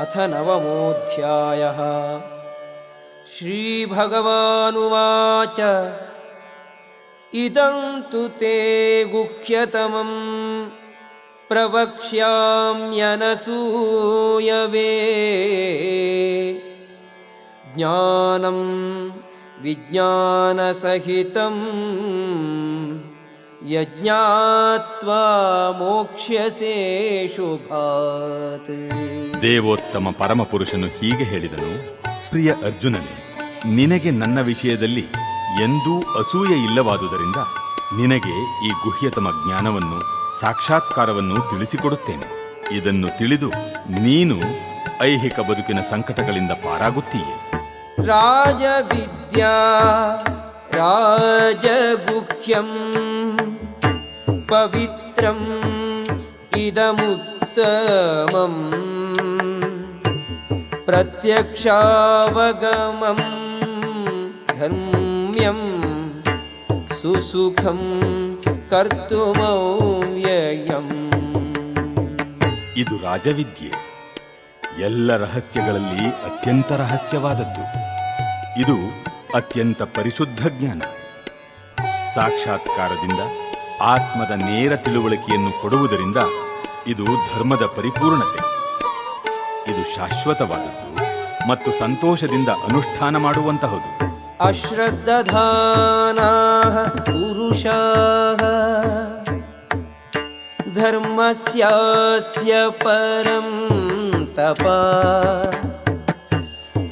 अथ नवमोऽध्यायः। श्रीभगवानुवाच। इदं तु ते गुह्यतमं प्रवक्ष्याम्यनसूयवे। ज्ञानं विज्ञानसहितं ಯಜ್ಞಾತ್ವಾ ಮೋಕ್ಷ್ಯಸೇ ಶುಭಾತ್. ದೇವೋತ್ತಮ ಪರಮಪುರುಷನು ಹೀಗೆ ಹೇಳಿದನು ಪ್ರಿಯ ಅರ್ಜುನನೇ ನಿನಗೆ ನನ್ನ ವಿಷಯದಲ್ಲಿ ಎಂದೂ ಅಸೂಯೆ ಇಲ್ಲವಾದುದರಿಂದ ನಿನಗೆ ಈ ಗುಹ್ಯತಮ ಜ್ಞಾನವನ್ನು ಸಾಕ್ಷಾತ್ಕಾರವನ್ನು ತಿಳಿಸಿಕೊಡುತ್ತೇನೆ. ಇದನ್ನು ತಿಳಿದು ನೀನು ಐಹಿಕ ಬದುಕಿನ ಸಂಕಟಗಳಿಂದ ಪಾರಾಗುತ್ತೀಯೆ. ರಾಜವಿದ್ಯಾ ರಾಜಗುಖ್ಯಂ पवित्रम् इदमुत्तमम् प्रत्यक्षावगमम् धर्म्यम् सुसुखं कर्तुमव्ययम् ಇದು ರಾಜವಿದ್ಯೆ ಎಲ್ಲ ರಹಸ್ಯಗಳಲ್ಲಿ ಅತ್ಯಂತ ರಹಸ್ಯವಾದದ್ದು ಇದು ಅತ್ಯಂತ ಪರಿಶುದ್ಧ ಜ್ಞಾನ ಸಾಕ್ಷಾತ್ಕಾರದಿಂದ ಆತ್ಮದ ನೇರ ತಿಳುವಳಿಕೆಯನ್ನು ಕೊಡುವುದರಿಂದ ಇದು ಧರ್ಮದ ಪರಿಪೂರ್ಣತೆ. ಇದು ಶಾಶ್ವತವಾದದ್ದು ಮತ್ತು ಸಂತೋಷದಿಂದ ಅನುಷ್ಠಾನ ಮಾಡುವಂತಹದು. ಅಶ್ರದ್ಧಾನ ಪುರುಷ ಧರ್ಮಸ್ಯಾಸ್ಯ ಪರಂ ತಪ.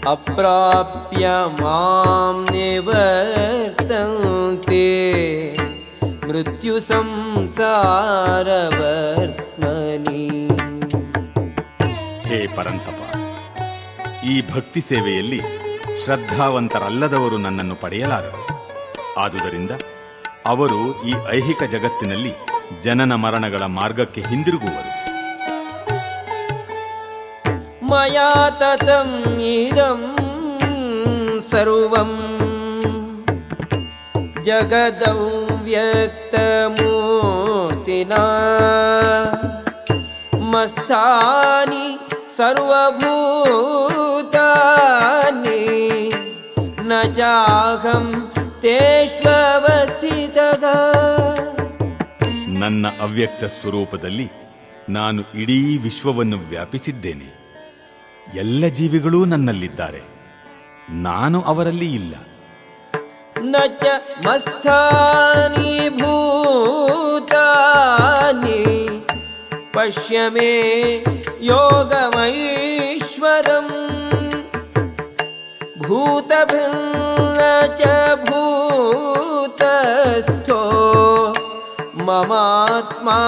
ಅಪ್ರಾಪ್ಯ ಮಾಂ ನಿವರ್ತಂತೆ. ಮೃತ್ಯು ಸಂಸಾರವರ್ತ್ಮನಿ ಹೇ ಪರಂತಪ ಈ ಭಕ್ತಿ ಸೇವೆಯಲ್ಲಿ ಶ್ರದ್ಧಾವಂತರಲ್ಲದವರು ನನ್ನನ್ನು ಪಡೆಯಲಾರರು. ಆದುದರಿಂದ ಅವರು ಈ ಐಹಿಕ ಜಗತ್ತಿನಲ್ಲಿ ಜನನ ಮರಣಗಳ ಮಾರ್ಗಕ್ಕೆ ಹಿಂದಿರುಗುವರು. ಸರ್ವಂ ಜಗದೌ व्यक्तमूर्तिना मस्तानि सर्वभूतानि न चाहं तेष्वस्थितः ನನ್ನ ಅವ್ಯಕ್ತ ಸ್ವರೂಪದಲ್ಲಿ ನಾನು ಇಡೀ ವಿಶ್ವವನ್ನು ವ್ಯಾಪಿಸಿದ್ದೇನೆ ಎಲ್ಲ ಜೀವಿಗಳೂ ನನ್ನಲ್ಲಿದ್ದಾರೆ ನಾನು ಅವರಲ್ಲಿ ಇಲ್ಲ न च मस्थानि भूतानि पश्य मे योगमैश्वरम् भूतभिन्न च भूतस्थो ममात्मा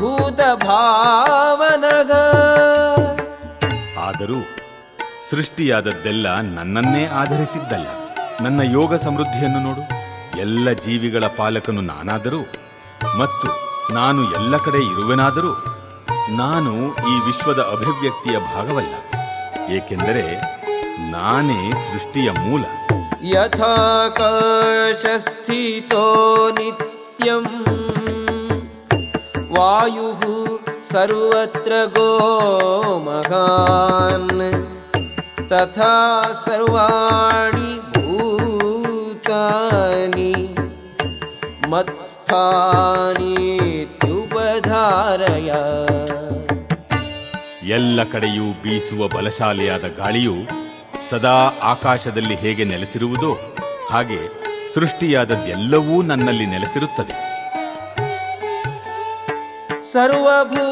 भूतभावनः ಆದರೂ ಸೃಷ್ಟಿಯಾದದ್ದೆಲ್ಲ ನನ್ನನ್ನೇ ಆಧರಿಸಿದ್ದಲ್ಲ ನನ್ನ ಯೋಗ ಸಮೃದ್ಧಿಯನ್ನು ನೋಡು. ಎಲ್ಲ ಜೀವಿಗಳ ಪಾಲಕನು ನಾನಾದರೂ ಮತ್ತು ನಾನು ಎಲ್ಲ ಕಡೆ ಇರುವೆನಾದರೂ ನಾನು ಈ ವಿಶ್ವದ ಅಭಿವ್ಯಕ್ತಿಯ ಭಾಗವಲ್ಲ. ಏಕೆಂದರೆ ನಾನೇ ಸೃಷ್ಟಿಯ ಮೂಲ. ಯಥಾಕಾಶಸ್ಥಿತೋ ನಿತ್ಯಂ. ವಾಯು ಸರ್ವತ್ರ ಗೋ ಮಹಾನ್ ತಥಾ ಸರ್ವಾಣಿ भूतानि मत्स्थानीत्युपधारय ಎಲ್ಲ ಕಡೆಯೂ ಬೀಸುವ ಬಲಶಾಲಿಯಾದ ಗಾಳಿಯು ಸದಾ ಆಕಾಶದಲ್ಲಿ ಹೇಗೆ ನೆಲೆಸಿರುವುದೋ ಹಾಗೆ ಸೃಷ್ಟಿಯಾದದ್ದೆಲ್ಲವೂ ನನ್ನಲ್ಲಿ ನೆಲೆಸಿರುತ್ತದೆ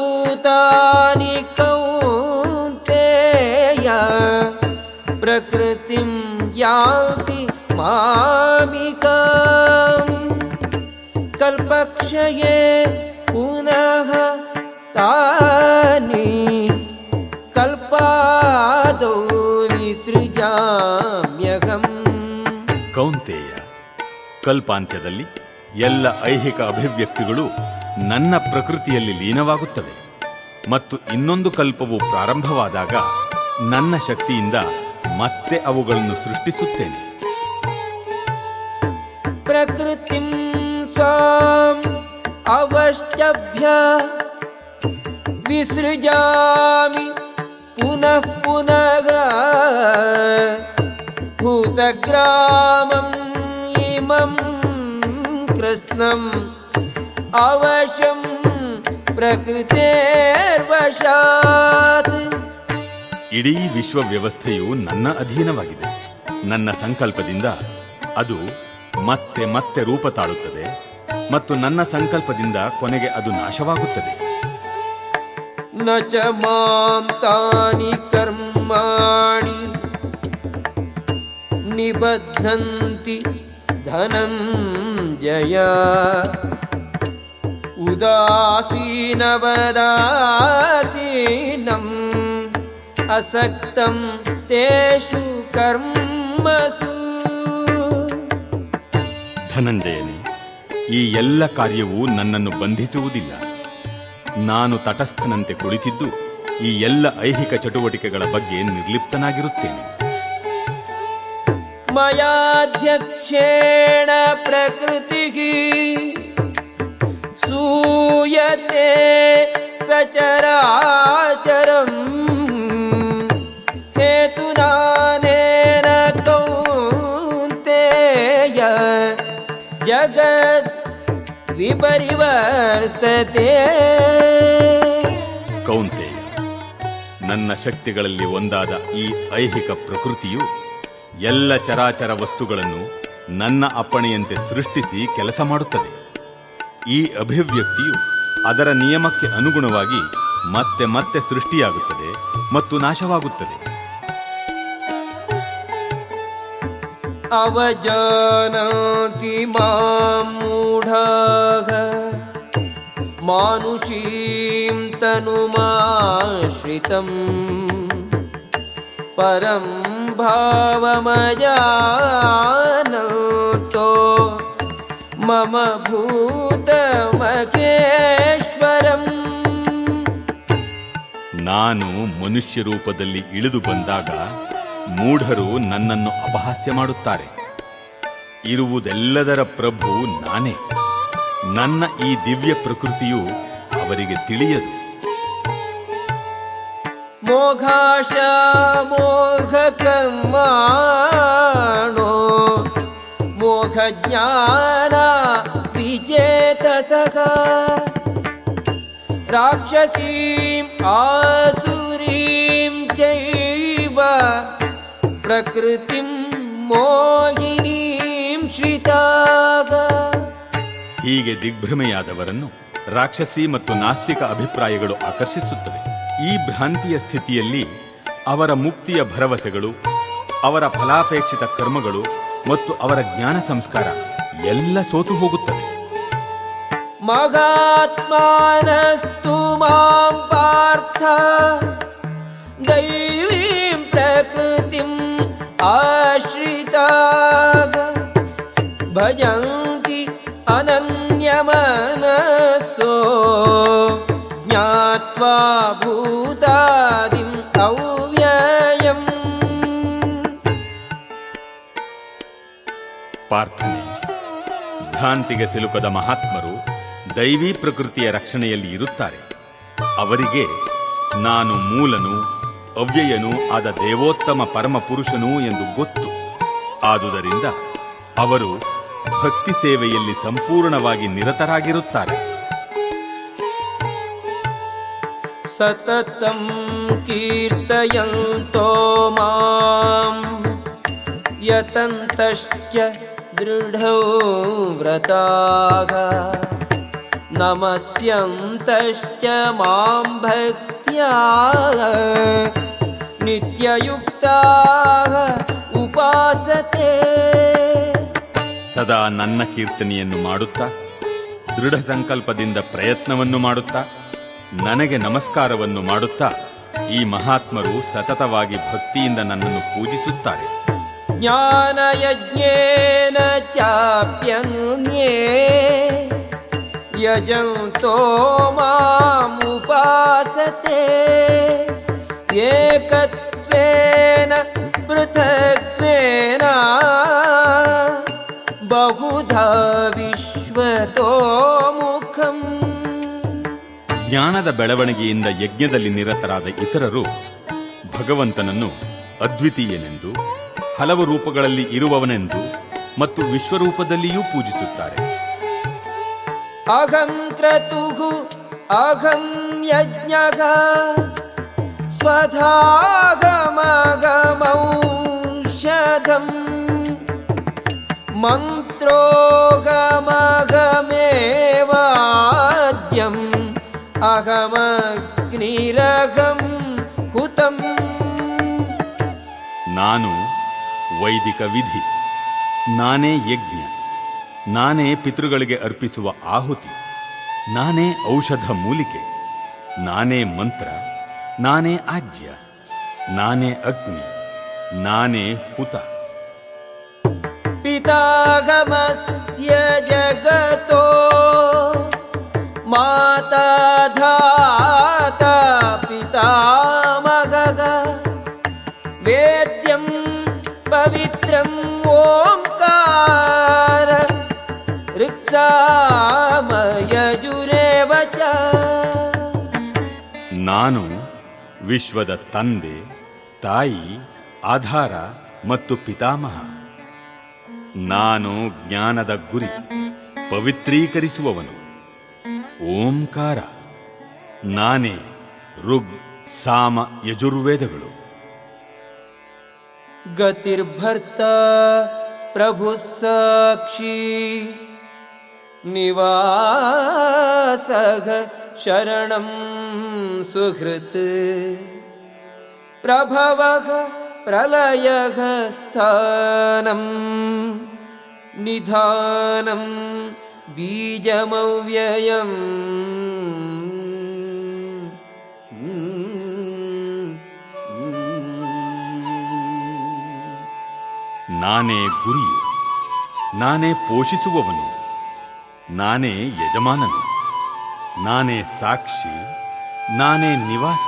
सर्वभूतानि कौन्तेय प्रकृतिं यान्ति मामिकाम् कल्पक्षये पुनः तानि कल्पादौ विसृजाम्यहम् ಕೌಂತೆಯ ಕಲ್ಪಾಂತ್ಯದಲ್ಲಿ ಎಲ್ಲ ಐಹಿಕ ಅಭಿವ್ಯಕ್ತಿಗಳು ನನ್ನ ಪ್ರಕೃತಿಯಲ್ಲಿ ಲೀನವಾಗುತ್ತವೆ ಮತ್ತು ಇನ್ನೊಂದು ಕಲ್ಪವು ಪ್ರಾರಂಭವಾದಾಗ ನನ್ನ ಶಕ್ತಿಯಿಂದ ಮತ್ತೆ ಅವುಗಳನ್ನು ಸೃಷ್ಟಿಸುತ್ತೇನೆ प्रकृतिं स्वाम् अवष्टभ्य विसृजामि पुनः पुनः भूतग्रामम् इमं कृत्स्नम् अवशं प्रकृतेर्वशात् ಇಡೀ ವಿಶ್ವ ವ್ಯವಸ್ಥೆಯು ನನ್ನ ಅಧೀನವಾಗಿದೆ ನನ್ನ ಸಂಕಲ್ಪದಿಂದ ಅದು ಮತ್ತೆ ಮತ್ತೆ ರೂಪ ತಾಳುತ್ತದೆ ಮತ್ತು ನನ್ನ ಸಂಕಲ್ಪದಿಂದ ಕೊನೆಗೆ ಅದು ನಾಶವಾಗುತ್ತದೆ. ನ ಕರ್ಮಾಣಿ ನಿಬದ್ಧಂತಿ ಧನಂಜಯ ಅಸಕ್ತಂ ತೇಷು ಕರ್ಮಸು. ಧನಂಜಯನೇ, ಈ ಎಲ್ಲ ಕಾರ್ಯವು ನನ್ನನ್ನು ಬಂಧಿಸುವುದಿಲ್ಲ. ನಾನು ತಟಸ್ಥನಂತೆ ಕುಳಿತಿದ್ದು ಈ ಎಲ್ಲ ಐಹಿಕ ಚಟುವಟಿಕೆಗಳ ಬಗ್ಗೆ ನಿರ್ಲಿಪ್ತನಾಗಿರುತ್ತೇನೆ. ಮಯಾಧ್ಯಕ್ಷೇಣ ಪ್ರಕೃತಿ ಸೂಯತೆ ಸಚರಾಚರಂ ಜಗತ್ ವಿಪರಿವರ್ತತೆ. ಕೌಂತೆ, ನನ್ನ ಶಕ್ತಿಗಳಲ್ಲಿ ಒಂದಾದ ಈ ಐಹಿಕ ಪ್ರಕೃತಿಯು ಎಲ್ಲ ಚರಾಚರ ವಸ್ತುಗಳನ್ನು ನನ್ನ ಅಪ್ಪಣೆಯಂತೆ ಸೃಷ್ಟಿಸಿ ಕೆಲಸ ಮಾಡುತ್ತದೆ. ಈ ಅಭಿವ್ಯಕ್ತಿಯು ಅದರ ನಿಯಮಕ್ಕೆ ಅನುಗುಣವಾಗಿ ಮತ್ತೆ ಮತ್ತೆ ಸೃಷ್ಟಿಯಾಗುತ್ತದೆ ಮತ್ತು ನಾಶವಾಗುತ್ತದೆ. अवजानाति मां मूढाः मानुषीं तनुमाश्रितम् परं भावमजानतो मम भूतमहेश्वरम् ನಾನು ಮನುಷ್ಯ ರೂಪದಲ್ಲಿ ಇಳಿದು ಬಂದಾಗ ಮೂಢರು ನನ್ನನ್ನು ಅಪಹಾಸ್ಯ ಮಾಡುತ್ತಾರೆ. ಇರುವುದೆಲ್ಲದರ ಪ್ರಭು ನಾನೇ. ನನ್ನ ಈ ದಿವ್ಯ ಪ್ರಕೃತಿಯು ಅವರಿಗೆ ತಿಳಿಯದು. ಮೋಘಾಶ ಮೋಘ ಕರ್ಮಾಣೋ ಮೋಘ ಜ್ಞಾನ ವಿಜೇತ ಸಖ ರಾಕ್ಷಸೀಂ, ಆಸುರೀಂ ಚೈವ प्रकृतिं मोहिनीं श्रिताः ಹೀಗೆ ದಿಗ್ಭ್ರಮೆಯಾದವರನ್ನು ರಾಕ್ಷಸಿ ಮತ್ತು ನಾಸ್ತಿಕ ಅಭಿಪ್ರಾಯಗಳು ಆಕರ್ಷಿಸುತ್ತವೆ ಈ ಭ್ರಾಂತಿಯ ಸ್ಥಿತಿಯಲ್ಲಿ ಅವರ ಮುಕ್ತಿಯ ಭರವಸೆಗಳು ಅವರ ಫಲಾಪೇಕ್ಷಿತ ಕರ್ಮಗಳು ಮತ್ತು ಅವರ ಜ್ಞಾನ ಸಂಸ್ಕಾರ ಎಲ್ಲ ಸೋತು ಹೋಗುತ್ತವೆ मगात्मानस्तु मां पार्थ दैवीं भजन्ति अनन्यमनसो ज्ञात्वा भूतादिम् अव्ययम् ಪಾರ್ಥನೆ ಭ್ರಾಂತಿಗೆ ಸಿಲುಕದ ಮಹಾತ್ಮರು ದೈವಿ ಪ್ರಕೃತಿಯ ರಕ್ಷಣೆಯಲ್ಲಿ ಇರುತ್ತಾರೆ ಅವರಿಗೆ ನಾನು ಮೂಲನು ಅವ್ಯಯನೂ ಆದ ದೇವೋತ್ತಮ ಪರಮ ಪುರುಷನು ಎಂದು ಗೊತ್ತು ಆದುದರಿಂದ ಅವರು ಭಕ್ತಿ ಸೇವೆಯಲ್ಲಿ ಸಂಪೂರ್ಣವಾಗಿ ನಿರತರಾಗಿರುತ್ತಾರೆ. ಸತತಂ ಕೀರ್ತಯಂತೋ ಮಾಂ. ಯತಂತಶ್ಚ ದೃಢೋ ವ್ರತಾಗ. ನಮಸ್ಯಂತಶ್ಚ ಮಾಂ ಭಕ್ತ್ಯಾಗ. ನಿತ್ಯಯುಕ್ತಾಗ ಉಪಾಸತೆ. ಸದಾ ನನ್ನ ಕೀರ್ತನೆಯನ್ನು ಮಾಡುತ್ತಾ, ದೃಢ ಸಂಕಲ್ಪದಿಂದ ಪ್ರಯತ್ನವನ್ನು ಮಾಡುತ್ತಾ, ನನಗೆ ನಮಸ್ಕಾರವನ್ನು ಮಾಡುತ್ತಾ, ಈ ಮಹಾತ್ಮರು ಸತತವಾಗಿ ಭಕ್ತಿಯಿಂದ ನನ್ನನ್ನು ಪೂಜಿಸುತ್ತಾರೆ. ಜ್ಞಾನ ಯಜ್ಞೇನ ಚಾಪ್ಯನ್ಯೇ, ಯಜಂತೋ ಮಾಮುಪಾಸತೆ, ಏಕತ್ವೇನ ಪೃಥಕ್ವೇನ ವಿಶ್ವತೋಮುಖಂ ಜ್ಞಾನದ ಬೆಳವಣಿಗೆಯಿಂದ ಯಜ್ಞದಲ್ಲಿ ನಿರತರಾದ ಇತರರು ಭಗವಂತನನ್ನು ಅದ್ವಿತೀಯನೆಂದು ಹಲವು ರೂಪಗಳಲ್ಲಿ ಇರುವವನೆಂದು ಮತ್ತು ವಿಶ್ವರೂಪದಲ್ಲಿಯೂ ಪೂಜಿಸುತ್ತಾರೆ. ಅಹಂ ಕ್ರತುಗು ಅಹಂ ಯಜ್ಞ ಸ್ವಧಾಗಮಗಮೌಷಧಂ ದ್ರೋಗಮಗಮೇವಾದ್ಯಂ ಅಹಮಗ್ನಿರಗಂ ಹುತಂ ನಾನು ವೈದಿಕ ವಿಧಿ ನಾನೇ ಯಜ್ಞ ನಾನೇ ಪಿತೃಗಳಿಗೆ ಅರ್ಪಿಸುವ ಆಹುತಿ ನಾನೇ ಔಷಧ ಮೂಲಿಕೆ ನಾನೇ ಮಂತ್ರ ನಾನೇ ಆಜ್ಯ ನಾನೇ ಅಗ್ನಿ ನಾನೇ ಹುತ पितागमस्य जगतो माता धाता पितामगः वेद्यं पवित्रम् ओङ्कार ऋक्सामयजुरेव च ನಾನು ವಿಶ್ವದ ತಂದೆ ತಾಯಿ ಆಧಾರ ಮತ್ತು ಪಿತಾಮಹ ನಾನು ಜ್ಞಾನದ ಗುರಿ, ಪವಿತ್ರೀಕರಿಸುವವನು. ಓಂಕಾರ. ನಾನೇ ಋಗ್, ಸಾಮ, ಯಜುರ್ವೇದಗಳು. ಗತಿರ್ಭರ್ತ, ಪ್ರಭು ಸಾಕ್ಷಿ. ನಿವಾಸಘ ಶರಣಂ ಸುಹೃತ್. ಪ್ರಭವಘ प्रलयः स्थानं निधानं बीजमव्ययम् ನಾನೇ ಗುರಿಯು ನಾನೇ ಪೋಷಿಸುವವನು ನಾನೇ ಯಜಮಾನನು ನಾನೇ ಸಾಕ್ಷಿ ನಾನೇ ನಿವಾಸ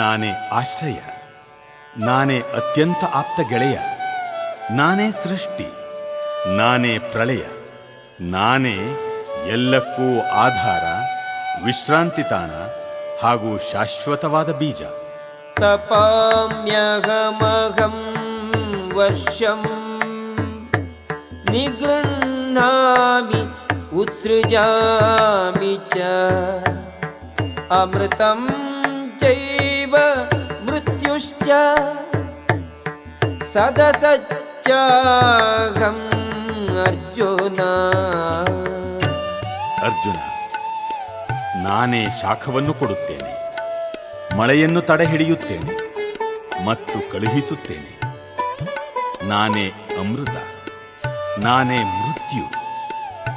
ನಾನೇ ಆಶ್ರಯ ನಾನೇ ಅತ್ಯಂತ ಆಪ್ತ ಗೆಳೆಯ. ನಾನೇ ಸೃಷ್ಟಿ. ನಾನೇ ಪ್ರಳಯ. ನಾನೇ ಎಲ್ಲಕ್ಕೂ ಆಧಾರ ವಿಶ್ರಾಂತಿ ತಾಣ ಹಾಗೂ ಶಾಶ್ವತವಾದ ಬೀಜ. ತಪಾಮ್ಯಹಮಹಂ ವರ್ಷಂ ನಿಗೃಹಾಮಿ ಉತ್ಸೃಜಾಮಿ ಚ. ಅಮೃತಂ ಚೈ मृत्युश्च सदसच्चाहम् अर्जुन ಅರ್ಜುನ ನಾನೇ ಶಾಖವನ್ನು ಕೊಡುತ್ತೇನೆ ಮಳೆಯನ್ನು ತಡೆಹಿಡಿಯುತ್ತೇನೆ ಮತ್ತು ಕಳುಹಿಸುತ್ತೇನೆ ನಾನೇ ಅಮೃತ ನಾನೇ ಮೃತ್ಯು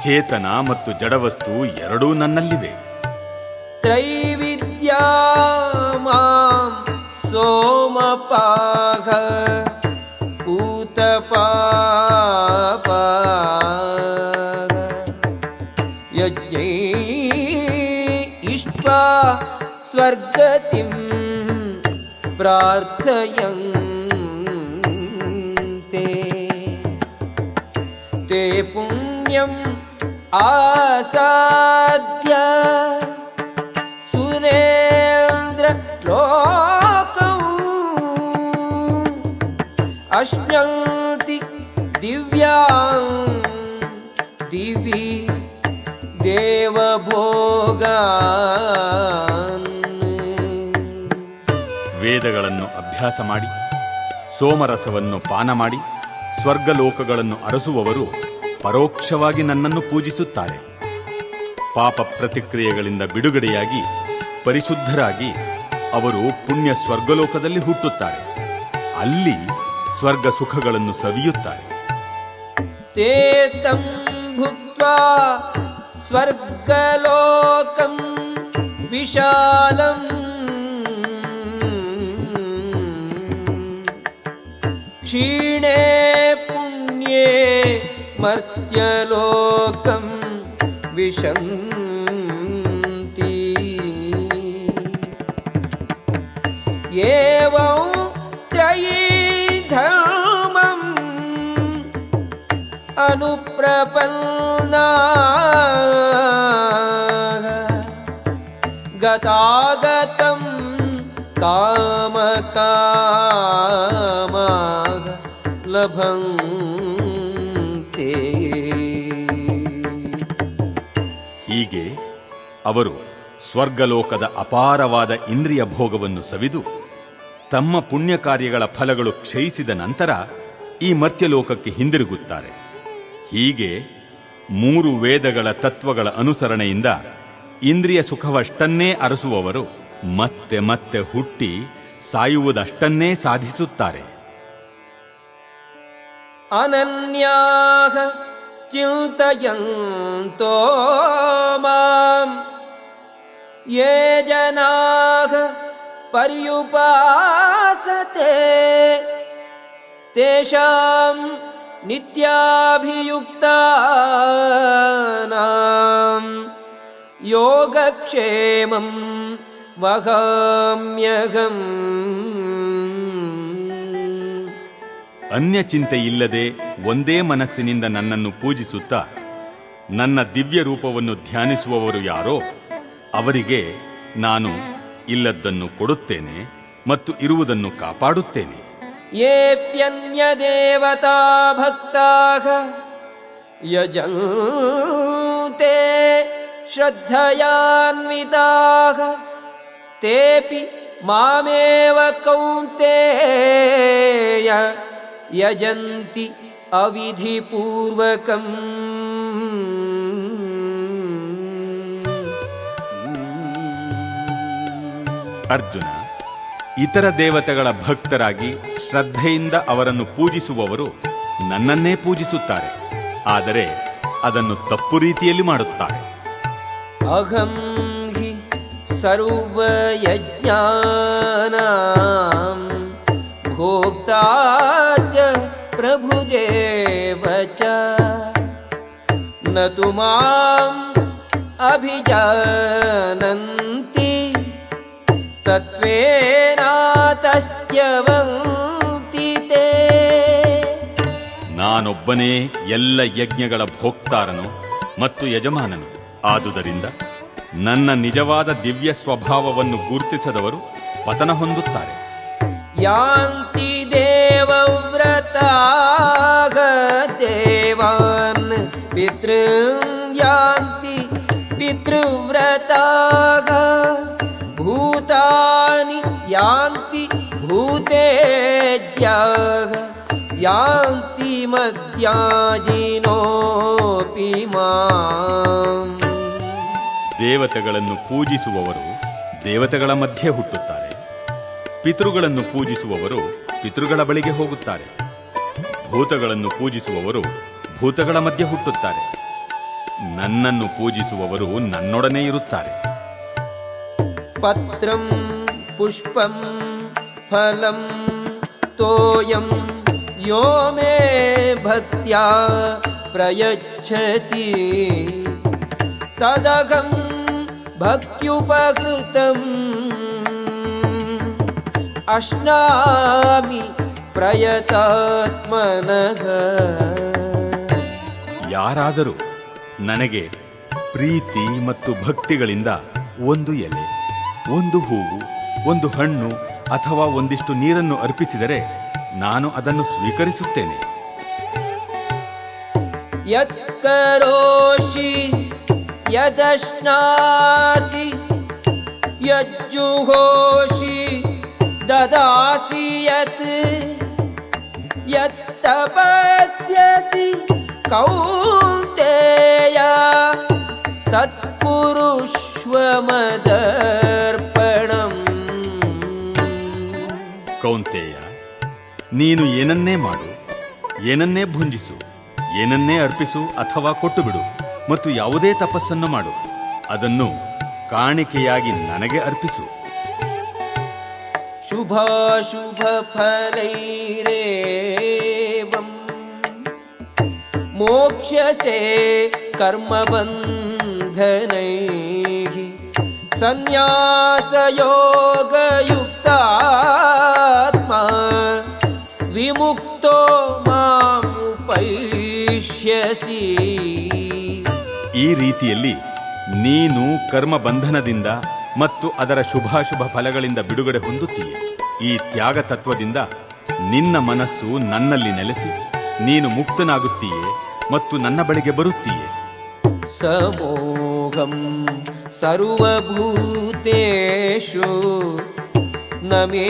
ಚೇತನ ಮತ್ತು ಜಡವಸ್ತು ಎರಡೂ ನನ್ನಲ್ಲಿವೆ त्रैविद्या मां सोमपाघ पूतपापाघ यज्ञै इष्ट्वा स्वर्गतिं प्रार्थयन्ते। ते पुण्यम् आसाद्य। सुरेन्द्र लोकम् ಅಶ್ಮ್ಯಂತಿ ದಿವ್ಯಾಂ ದಿವಿ ದೇವಭೋಗ ವೇದಗಳನ್ನು ಅಭ್ಯಾಸ ಮಾಡಿ, ಸೋಮರಸವನ್ನು ಪಾನ ಮಾಡಿ, ಸ್ವರ್ಗಲೋಕಗಳನ್ನು ಅರಸುವವರು ಪರೋಕ್ಷವಾಗಿ ನನ್ನನ್ನು ಪೂಜಿಸುತ್ತಾರೆ. ಪಾಪ ಪ್ರತಿಕ್ರಿಯೆಗಳಿಂದ ಬಿಡುಗಡೆಯಾಗಿ ಪರಿಶುದ್ಧರಾಗಿ ಅವರು ಪುಣ್ಯ ಸ್ವರ್ಗಲೋಕದಲ್ಲಿ ಹುಟ್ಟುತ್ತಾರೆ. ಅಲ್ಲಿ ಸ್ವರ್ಗ ಸುಖಗಳನ್ನು ಸವಿಯುತ್ತಾರೆ ತೇತಂ ತಂ ಸ್ವರ್ಗಲೋಕಂ ವಿಶಾಲಂ ಕ್ಷೀಣೇ ಪುಣ್ಯೇ ಮರ್ತ್ಯಲೋಕಂ ವಿಶಂತಿ ಏವಂ ಅನುಪ್ರಪನ್ನ ಗತಾಗತಂ ಕಾಮಕಾಮ ಲಭಂ ಹೀಗೆ ಅವರು ಸ್ವರ್ಗಲೋಕದ ಅಪಾರವಾದ ಇಂದ್ರಿಯ ಭೋಗವನ್ನು ಸವಿದು ತಮ್ಮ ಪುಣ್ಯ ಕಾರ್ಯಗಳ ಫಲಗಳು ಕ್ಷಯಿಸಿದ ನಂತರ ಈ ಮರ್ತ್ಯಲೋಕಕ್ಕೆ ಹಿಂದಿರುಗುತ್ತಾರೆ. ಹೀಗೆ ಮೂರು ವೇದಗಳ ತತ್ವಗಳ ಅನುಸರಣೆಯಿಂದ ಇಂದ್ರಿಯ ಸುಖವಷ್ಟನ್ನೇ ಅರಸುವವರು ಮತ್ತೆ ಮತ್ತೆ ಹುಟ್ಟಿ ಸಾಯುವುದಷ್ಟನ್ನೇ ಸಾಧಿಸುತ್ತಾರೆ. ಅನನ್ಯಾಹ ಚಿಂತಯಂತೋ ಮಾಂ ಯೇ ಜನಾಹ ಪರ್ಯುಪಾಸತೆ नित्याभियुक्तानां योगक्षेमं वहाम्यहम् ಅನ್ಯ ಚಿಂತೆ ಇಲ್ಲದೆ ಒಂದೇ ಮನಸ್ಸಿನಿಂದ ನನ್ನನ್ನು ಪೂಜಿಸುತ್ತಾ ನನ್ನ ದಿವ್ಯ ರೂಪವನ್ನು ಧ್ಯಾನಿಸುವವರು ಯಾರೋ ಅವರಿಗೆ ನಾನು ಇಲ್ಲದ್ದನ್ನು ಕೊಡುತ್ತೇನೆ ಮತ್ತು ಇರುವುದನ್ನು ಕಾಪಾಡುತ್ತೇನೆ येऽप्यन्यदेवता भक्ताः यजन्ते श्रद्धयान्विताः। तेऽपि मामेव कौन्तेय यजन्ति अविधिपूर्वकम्। अर्जुन ಇತರ ದೇವತೆಗಳ ಭಕ್ತರಾಗಿ ಶ್ರದ್ಧೆಯಿಂದ ಅವರನ್ನು ಪೂಜಿಸುವವರು ನನ್ನನ್ನೇ ಪೂಜಿಸುತ್ತಾರೆ. ಆದರೆ ಅದನ್ನು ತಪ್ಪು ರೀತಿಯಲ್ಲಿ ಮಾಡುತ್ತಾರೆ. ಅಹಂ ಹಿ ಸರ್ವಯಜ್ಞಾನ ಭೋಕ್ತಾ ಚ ಪ್ರಭುದೇವ ಮಾಂ ಅಭಿಜಾನಂತಿ ಸತ್ವೇನಾತಶ್ಚವಂತಿತೆ ನಾನೊಬ್ಬನೇ ಎಲ್ಲ ಯಜ್ಞಗಳ ಭೋಕ್ತಾರನು ಮತ್ತು ಯಜಮಾನನು. ಆದುದರಿಂದ ನನ್ನ ನಿಜವಾದ ದಿವ್ಯ ಸ್ವಭಾವವನ್ನು ಗುರುತಿಸದವರು ಪತನ ಹೊಂದುತ್ತಾರೆ. ಯಾಂತಿ ದೇವವ್ರತ ದೇವಾನ್ ಪಿತೃ ಯಾಂತಿ ಪಿತೃವ್ರತಾಗ. भूतेज्याः यान्ति मद्याजिनोऽपि माम् ದೇವತೆಗಳನ್ನು ಪೂಜಿಸುವವರು ದೇವತೆಗಳ ಮಧ್ಯೆ ಹುಟ್ಟುತ್ತಾರೆ ಪಿತೃಗಳನ್ನು ಪೂಜಿಸುವವರು ಪಿತೃಗಳ ಬಳಿಗೆ ಹೋಗುತ್ತಾರೆ ಭೂತಗಳನ್ನು ಪೂಜಿಸುವವರು ಭೂತಗಳ ಮಧ್ಯೆ ಹುಟ್ಟುತ್ತಾರೆ ನನ್ನನ್ನು ಪೂಜಿಸುವವರು ನನ್ನೊಡನೆ ಇರುತ್ತಾರೆ पत्रं पुष्पं फलं तोयं यो मे भक्त्या प्रयच्छति तदहं भक्त्युपकृतम् अश्नामि प्रयतात्मनः ಯಾರಾದರೂ ನನಗೆ ಪ್ರೀತಿ ಮತ್ತು ಭಕ್ತಿಗಳಿಂದ ಒಂದು ಎಲೆ ಒಂದು ಹೂವು ಒಂದು ಹಣ್ಣು ಅಥವಾ ಒಂದಿಷ್ಟು ನೀರನ್ನು ಅರ್ಪಿಸಿದರೆ ನಾನು ಅದನ್ನು ಸ್ವೀಕರಿಸುತ್ತೇನೆ. ಯತ್ಕರೋಷಿ ಯದಶ್ನಾಸಿ ಯಜ್ಜುಹೋಷಿ ದದಾಸಿ ಯತ್ ಯತ್ತಪಸ್ಯಸಿ ಕೌಂತೆಯ ತತ್ಪುರುಷ್ವಮದ ಕೌಂತೆಯ ನೀನು ಏನನ್ನೇ ಮಾಡು ಏನನ್ನೇ ಭುಂಜಿಸು ಏನನ್ನೇ ಅರ್ಪಿಸು ಅಥವಾ ಕೊಟ್ಟು ಬಿಡು ಮತ್ತು ಯಾವುದೇ ತಪಸ್ಸನ್ನು ಮಾಡು ಅದನ್ನು ಕಾಣಿಕೆಯಾಗಿ ನನಗೆ ಅರ್ಪಿಸು शुभाशुभफलैरेवम् मोक्ष्यसे कर्मबन्धनैः सन्न्यासयोगयुक्तात्मा ವಿಮುಕ್ತೋ ಮಾಮುಪೈಷ್ಯಸಿ ಈ ರೀತಿಯಲ್ಲಿ ನೀನು ಕರ್ಮ ಬಂಧನದಿಂದ ಮತ್ತು ಅದರ ಶುಭಾಶುಭ ಫಲಗಳಿಂದ ಬಿಡುಗಡೆ ಹೊಂದುತ್ತೀಯ. ಈ ತ್ಯಾಗ ತತ್ವದಿಂದ ನಿನ್ನ ಮನಸ್ಸು ನನ್ನಲ್ಲಿ ನೆಲೆಸಿ ನೀನು ಮುಕ್ತನಾಗುತ್ತೀಯೆ ಮತ್ತು ನನ್ನ ಬಳಿಗೆ ಬರುತ್ತೀಯೆ. ಸಮೋಹಂ ಸರ್ವಭೂತೇಷು ನಮೇ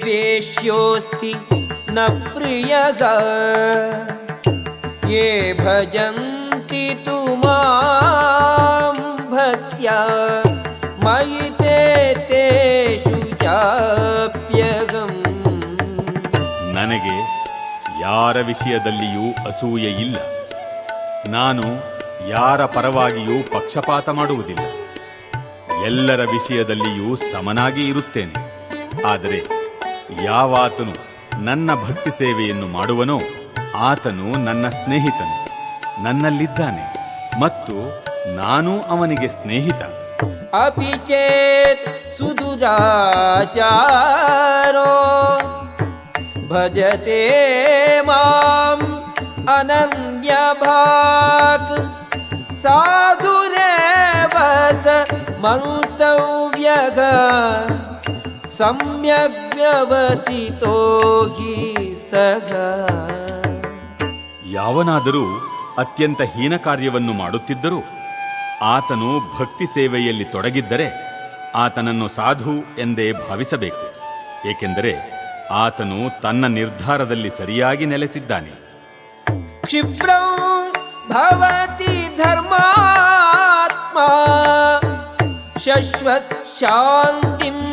ದ್ವೇಷ್ಯೋಸ್ತಿ न प्रियः ये भजन्ति तु मां भक्त्या मयि ते तेषु चाप्यगम् ನನಗೆ ಯಾರ ವಿಷಯದಲ್ಲಿಯೂ ಅಸೂಯೆ ಇಲ್ಲ ನಾನು ಯಾರ ಪರವಾಗಿಯೂ ಪಕ್ಷಪಾತ ಮಾಡುವುದಿಲ್ಲ ಎಲ್ಲರ ವಿಷಯದಲ್ಲಿಯೂ ಸಮನಾಗಿ ಇರುತ್ತೇನೆ ಆದರೆ ಯಾವಾತನು ನನ್ನ ಭಕ್ತಿ ಸೇವೆಯನ್ನು ಮಾಡುವನೋ, ಆತನು ನನ್ನ ಸ್ನೇಹಿತನು, ನನ್ನಲ್ಲಿದ್ದಾನೆ ಮತ್ತು ನಾನು ಅವನಿಗೆ ಸ್ನೇಹಿತ. ಅಪಿಚೇತ್ ಸುದುರಾಚಾರೋ, ಭಜತೆ ಮಾಂ ಅನನ್ಯ ಭಾಕ್ ಸಾಧುರೇವಸ ಮಂತವ್ಯಗ ಸಮ್ಯಕ್ ವ್ಯವಸಿತೋಗಿ ಸಹ. ಯಾವನಾದರೂ ಅತ್ಯಂತ ಹೀನ ಕಾರ್ಯವನ್ನು ಮಾಡುತ್ತಿದ್ದರೂ ಆತನು ಭಕ್ತಿ ಸೇವೆಯಲ್ಲಿ ತೊಡಗಿದ್ದರೆ ಆತನನ್ನು ಸಾಧು ಎಂದೇ ಭಾವಿಸಬೇಕು ಏಕೆಂದರೆ ಆತನು ತನ್ನ ನಿರ್ಧಾರದಲ್ಲಿ ಸರಿಯಾಗಿ ನೆಲೆಸಿದ್ದಾನೆ. ಭವತಿ ಧರ್ಮಾತ್ಮ ಶಾಂತಿಂ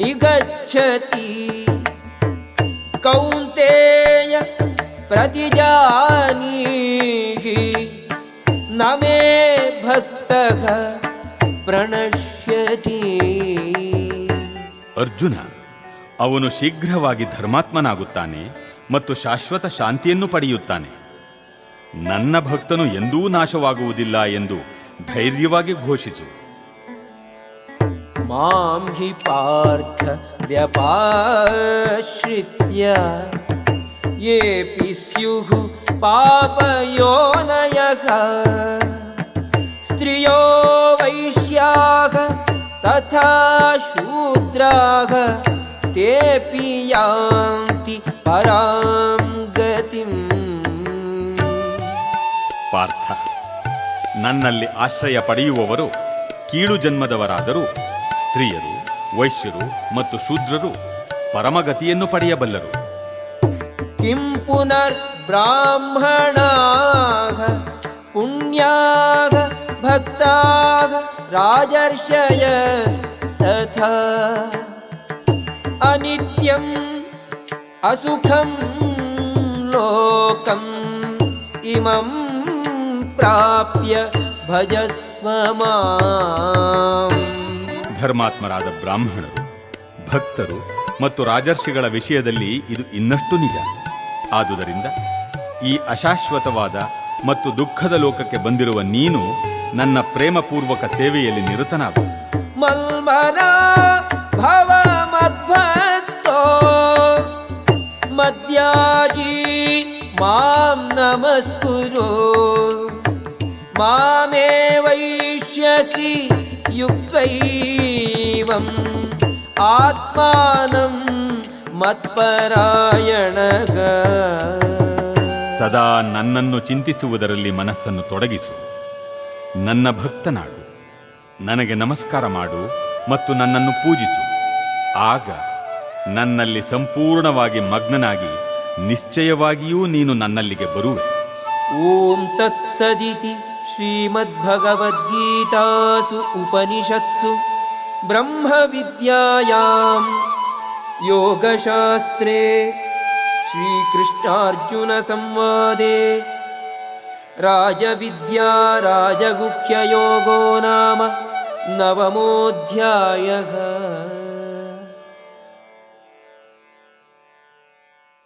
निगच्छति कौन्तेय प्रतिजानीहि न मे भक्तः प्रणश्यति ಅರ್ಜುನ ಅವನು ಶೀಘ್ರವಾಗಿ ಧರ್ಮಾತ್ಮನಾಗುತ್ತಾನೆ ಮತ್ತು ಶಾಶ್ವತ ಶಾಂತಿಯನ್ನು ಪಡೆಯುತ್ತಾನೆ ನನ್ನ ಭಕ್ತನು ಎಂದೂ ನಾಶವಾಗುವುದಿಲ್ಲ ಎಂದು ಧೈರ್ಯವಾಗಿ ಘೋಷಿಸು मां हि पार्थ व्यपाश्रित्य येऽपि स्युः पापयोनयः स्त्रियो वैश्याः तथा शूद्राः तेऽपि यान्ति परां गतिम् ಪಾರ್ಥ ನನ್ನಲ್ಲಿ ಆಶ್ರಯ ಪಡೆಯುವವರು ಕೀಳು ಜನ್ಮದವರಾದರೂ ಕ್ಷತ್ರಿಯರು, ವೈಶ್ಯರು ಮತ್ತು ಶೂದ್ರರು ಪರಮಗತಿಯನ್ನು ಪಡೆಯಬಲ್ಲರು. ಕಿಂ ಪುನರ್ ಬ್ರಾಹ್ಮಣ ಪುಣ್ಯಾಗ ಭಕ್ತಾಗ ರಾಜರ್ಷಯ ಅನಿತ್ಯಂ ಅಸುಖಂ ಲೋಕಂ ಇಮಂ ಪ್ರಾಪ್ಯ ಭಜಸ್ವ ಮಾ. ಧರ್ಮಾತ್ಮರಾದ ಬ್ರಾಹ್ಮಣರು, ಭಕ್ತರು ಮತ್ತು ರಾಜರ್ಷಿಗಳ ವಿಷಯದಲ್ಲಿ ಇದು ಇನ್ನಷ್ಟು ನಿಜ. ಆದುದರಿಂದ ಈ ಅಶಾಶ್ವತವಾದ ಮತ್ತು ದುಃಖದ ಲೋಕಕ್ಕೆ ಬಂದಿರುವ ನೀನು ನನ್ನ ಪ್ರೇಮಪೂರ್ವಕ ಸೇವೆಯಲ್ಲಿ ನಿರತನಾಗು. ಮಲ್ಮರ ಭವ ಮದ್ಯಾಜಿ ಮಾಂ ನಮಸ್ಕುರು ಮಾಮೇ ವೈಷ್ಯಸಿ युक्तैवम् आत्मानं मत्परायणः ಸದಾ ನನ್ನನ್ನು ಚಿಂತಿಸುವುದರಲ್ಲಿ ಮನಸ್ಸನ್ನು ತೊಡಗಿಸು ನನ್ನ ಭಕ್ತನಾಗು ನನಗೆ ನಮಸ್ಕಾರ ಮಾಡು ಮತ್ತು ನನ್ನನ್ನು ಪೂಜಿಸು ಆಗ ನನ್ನಲ್ಲಿ ಸಂಪೂರ್ಣವಾಗಿ ಮಗ್ನನಾಗಿ ನಿಶ್ಚಯವಾಗಿಯೂ ನೀನು ನನ್ನಲ್ಲಿಗೆ ಬರುವೆ ॐ तत्सदिति श्रीमद्भगवद्गीतासु उपनिषत्सु ब्रह्मविद्यायां योगशास्त्रे श्रीकृष्णार्जुनसंवादे राजविद्या राजगुह्ययोगो नाम नवमोऽध्यायः